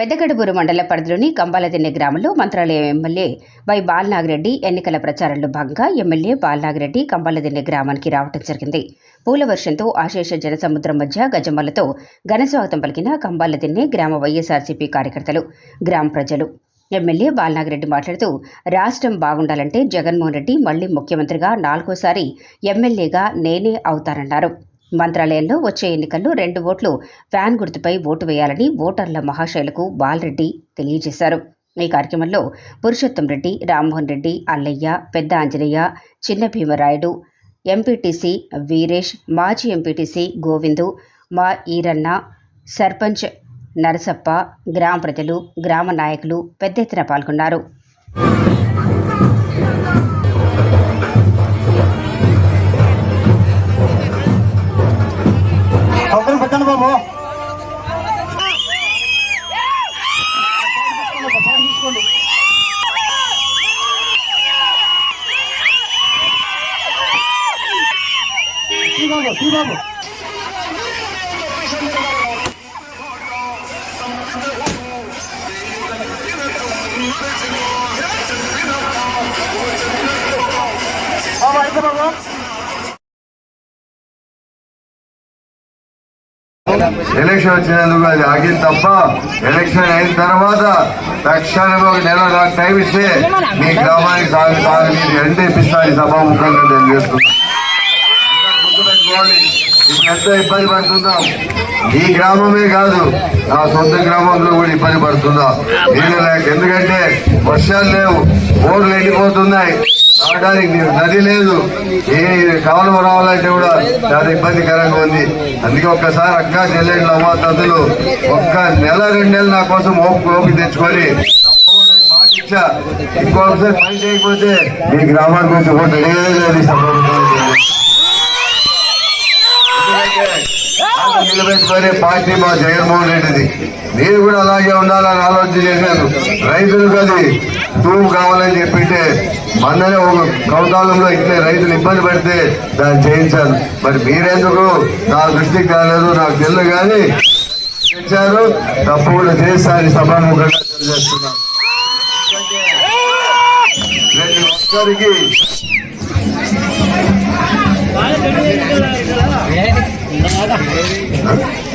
పెద్దగడబూరు మండల పరిధిలోని కంబాలదిన్నె గ్రామంలో మంత్రాలయం ఎమ్మెల్యే వై బాలనాగిరెడ్డి ఎన్నికల ప్రచారంలో భాగంగా ఎమ్మెల్యే బాలనాగిరెడ్డి కంబాలదిన్నె గ్రామానికి రావడం జరిగింది. పూల వర్షంతో ఆశేష జనసముద్రం మధ్య గజమలతో ఘనస్వాగతం పలికిన కంబాలదిన్నె గ్రామ వైఎస్ఆర్సీపీ కార్యకర్తలు గ్రామ ప్రజలు. ఎమ్మెల్యే బాలనాగిరెడ్డి మాట్లాడుతూ రాష్ట్రం బాగుండాలంటే జగన్మోహన్ రెడ్డి మళ్ళీ ముఖ్యమంత్రిగా నాలుగోసారి ఎమ్మెల్యేగా నేనే అవుతారన్నారు మంత్రాలయంలో వచ్చే ఎన్నికల్లో రెండు ఓట్లు ఫ్యాన్ గుర్తుపై ఓటు వేయాలని ఓటర్ల మహాశైలకు బాలరెడ్డి తెలియజేశారు. ఈ కార్యక్రమంలో పురుషోత్తం రెడ్డి రామ్మోహన్ రెడ్డి అల్లయ్య పెద్ద ఆంజనేయ చిన్న భీమరాయుడు ఎంపీటీసీ వీరేష్ మాజీ ఎంపీటీసీ గోవిందు మా ఈరన్న సర్పంచ్ నరసప్ప గ్రామ ప్రజలు గ్రామ నాయకులు పెద్ద ఎత్తున పాల్గొన్నారు. బాబు తీ బాబు బాబు అయితే బాబు ఎలక్షన్ వచ్చినందుకు అది ఆగింది తప్ప ఎలక్షన్ అయిన తర్వాత తక్షణమే ఒక నెల నాకు టైం ఇస్తే మీ గ్రామానికి సాగు సాగునీరు ఎండ ఇప్పిస్తాను సభాముఖంగా నేను చేస్తున్నాను ఎంత ఇబ్బంది పడుతుందాం ఈ గ్రామమే కాదు నా సొంత గ్రామంలో కూడా ఇబ్బంది పడుతుందా నీళ్ళు లేక ఎందుకంటే వర్షాలు లేవు బోర్లు ఎండిపోతున్నాయి. రావడానికి నది లేదు. ఏ కవలం రావాలంటే కూడా చాలా ఇబ్బందికరంగా ఉంది. అందుకే ఒక్కసారి అక్క చెల్లెళ్ళు అమ్మ తదులు ఒక్క నెల రెండు నెలలు నా కోసం ఓపు ఓపి తెచ్చుకొని తప్పకుండా ఈ పని చేయకపోతే మీ గ్రామానికి వచ్చి ఓటు అడిగేది నిలబెట్టుకునే పార్టీ మా జగన్మోహన్ రెడ్డిది. మీరు కూడా అలాగే ఉండాలని ఆలోచన చేశాను రైతులకు అది తూము కావాలని చెప్పింటే మొన్ననే ఒక కౌతాలంలో ఇట్లే రైతులు ఇబ్బంది పడితే దాన్ని చేయించాను మరి మీరెందుకు? నా దృష్టికి కాలేదు నాకు తెలియదు కానీ తెచ్చారు తప్పకుండా చేస్తారని సభాముఖంగా తెలియజేస్తున్నాను ప్రతి ఒక్కరికి 来吧